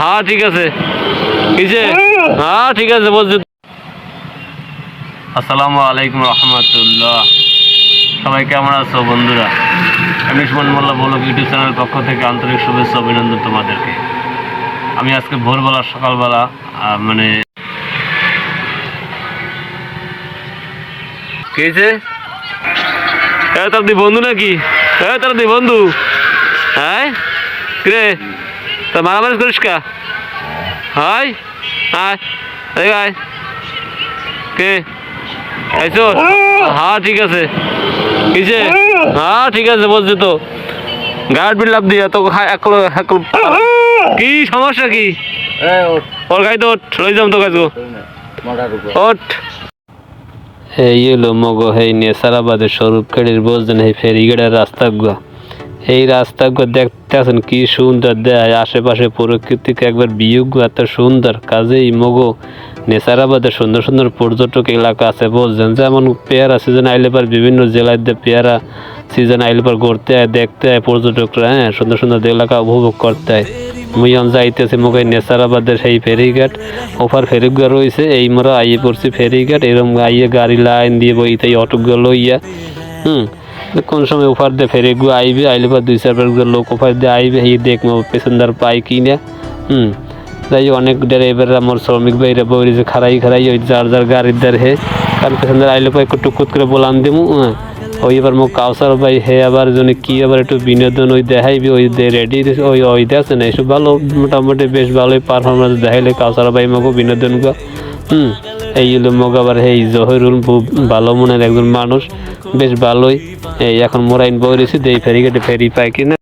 হ্যাঁ ঠিক আছে। হ্যাঁ ঠিক আছে, বলছি। আসসালামু আলাইকুম রহমতুল্লাহ। সবাই কেমন আছো বন্ধুরা? আমি সুমন মোল্লা ইউটিউব পক্ষ থেকে আন্তরিক শুভেচ্ছা অভিনন্দন তোমাদেরকে। আমি আজকে ভোরবেলা, সকালবেলা মানে কেছে এ, তোর দি বন্ধু নাকি? এ, তোর দি বন্ধু। হ্যাঁ? কিরে তা মারামারি করিস কা? হাই আয় এই আয়। কে? আইসো হ্যাঁ ঠিক আছে। কিসে হ্যাঁ ঠিক আছে বলছি তো। গার্ড বিল লাভ দিয়ে তো একলো একলো কি সমস্যা কি? ওর গাই তো লই যাম তো গাছ ওঠ। এই হলো মগ হেই নেসারাবাদের স্বরূপ কেড়ির বলছেন এই ফেরিগেড়ের রাস্তা গুয়া এই রাস্তা গুয়া দেখতে আছেন কি সুন্দর। দেয় আশেপাশে প্রকৃতিকে একবার বিয়োগ, এত সুন্দর। কাজেই মগো, নেসারাবাদের সুন্দর সুন্দর পর্যটক এলাকা আছে বলছেন যেমন পেয়ারা সিজন আইলে পর বিভিন্ন জেলায় দিয়ে পেয়ারা সিজন আইলে পর ঘুরতে হয় দেখতে হয় পর্যটকরা হ্যাঁ? সুন্দর সুন্দর এলাকা উপভোগ করতে হয় মুইয়ন যাইতেছি মুখে নেসারাবাদের সেই ফেরিঘাট। ওপার ফেরিঘাট রয়েছে, এই মোরা আইয়ে পড়ছি ফেরিঘাট। এরকম আইয়ে গাড়ি লাইন দিয়ে বইতে অটোগুলো লইয়া, হুম? কোন সময় ওপার দিয়ে ফেরিগু আইবে, আইলে পর দুই, চার বার লোক ওপার দিয়ে আইবে, এই দেখব পেছনদার পাই কিনা হুম, যাই অনেক ড্রাইভার আমার শ্রমিক বইরে যে খারাই খারাই ওই যার যার গাড়ির দ্বার হে, কারণ পেছনদার আইলে পর একটু টুকুত করে বলান দিমু হ্যাঁ। ওই এবার মোক কাউসার ভাই হে আবার জন্য কি আবার একটু বিনোদন ওই দেখাইবি, ওই দে রেডি ওই ওই দেখছে না, এসব ভালো, মোটামুটি বেশ ভালোই পারফরমেন্স দেখাইলে কাউসার ভাই মগো বিনোদন গো, হুম। এই হলো মগ আবার এই জহিরুল ভালো মনের একজন মানুষ, বেশ ভালোই। এই এখন মোরাইন বই রয়েছে এই ফেরি কেটে ফেরি পায় কিনা।